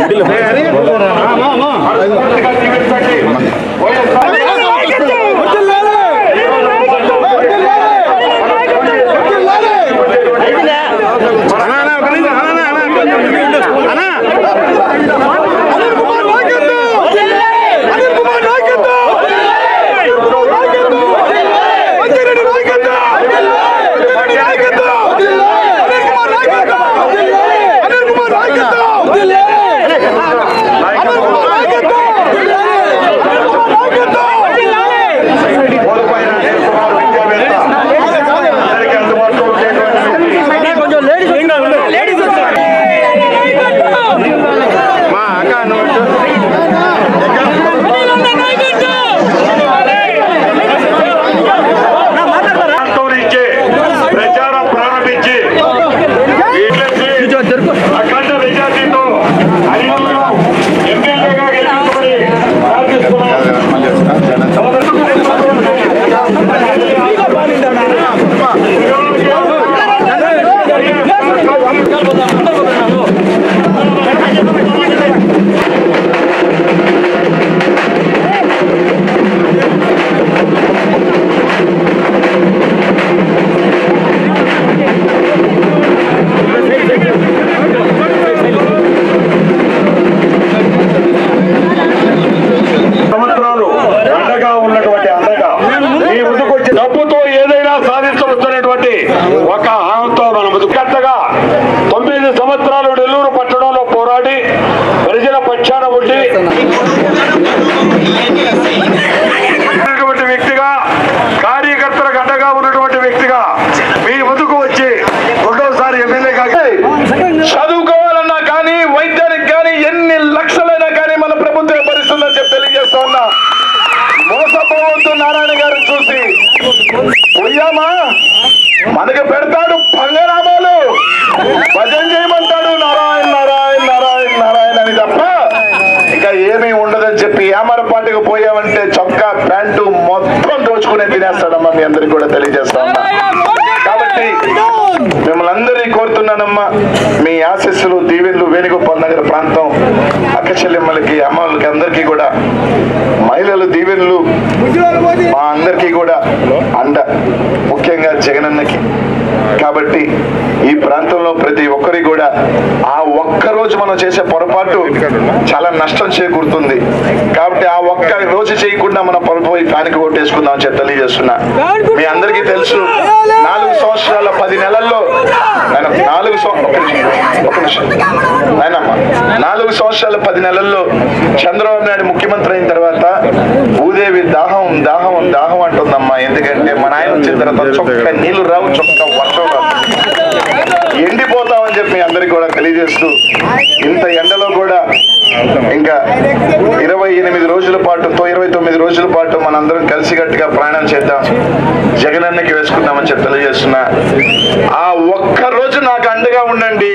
అందరికీ ఉన్నటువంటి వ్యక్తిగా కార్యకర్తలకు అండగా ఉన్నటువంటి వ్యక్తిగా మీ ముందుకు వచ్చి రెండోసారి ఎమ్మెల్యేగా చదువుకోవాలన్నా కానీ వైద్యానికి కానీ ఎన్ని లక్షలైనా కానీ మన ప్రభుత్వం భరిస్తుందని చెప్పి తెలియజేస్తా ఉన్నా. మోసపోవద్దు నారాయణ గారిని చూసి. పోయామా? మనకి పెడతాడు పంగనామాలు భజన చేయమంటాడు నారాయణ నారాయణ నారాయణ నారాయణ అని తప్ప ఇంకా ఏమీ ఉండదని చెప్పి అంటే చొక్కా ప్యాంటు మొత్తం దోచుకునే తినేస్తాడమ్మా మీ అందరికి కూడా తెలియజేస్తామమ్మా కాబట్టి మిమ్మల్ని అందరినీ కోరుతున్నానమ్మా. మీ ఆశీస్సులు దీవెన్లు వేణుగోపాల్ నగర ప్రాంతం అక్కచెల్లెమ్మలకి అమ్మలకి అందరికీ కూడా మహిళలు దీవెన్లు మా అందరికీ కూడా అండ. ముఖ్యంగా జగనన్నకి. కాబట్టి ఈ ప్రాంతంలో ప్రతి ఒక్కరికి కూడా ఆ ఒక్క రోజు మనం చేసే పొరపాటు చాలా నష్టం చేకూరుతుంది. కాబట్టి ఆ ఒక్క రోజు చేయకుండా మనం పొరపోయి ఫ్యాన్కి ఓటేసుకుందాం అని చెప్పి తెలియజేస్తున్నా. మీ అందరికీ తెలుసు నాలుగు సంవత్సరాల పది నెలల్లో ఆయన నాలుగు సం- నాలుగు సంవత్సరాల పది నెలల్లో చంద్రబాబు నాయుడు ముఖ్యమంత్రి అయిన తర్వాత భూదేవి దాహం దాహం దాహం అంటుందమ్మా. ఎందుకంటే మన నాయన వచ్చిన తర్వాత చొక్క నీళ్ళు రావు చొక్క వర్షం రావు ఎండిపోతామని చెప్పి అందరికి కూడా తెలియజేస్తూ ఇంత ఎండలో కూడా ఇంకా ఇరవై ఎనిమిది రోజుల పాటు తో ఇరవై తొమ్మిది రోజుల పాటు మనందరం కలిసికట్టుగా ప్రయాణం చేద్దాం. జగనన్నకి వేసుకుందామని చెప్పి తెలియజేస్తున్నా. ఆ ఒక్క రోజు నాకు అండగా ఉండండి.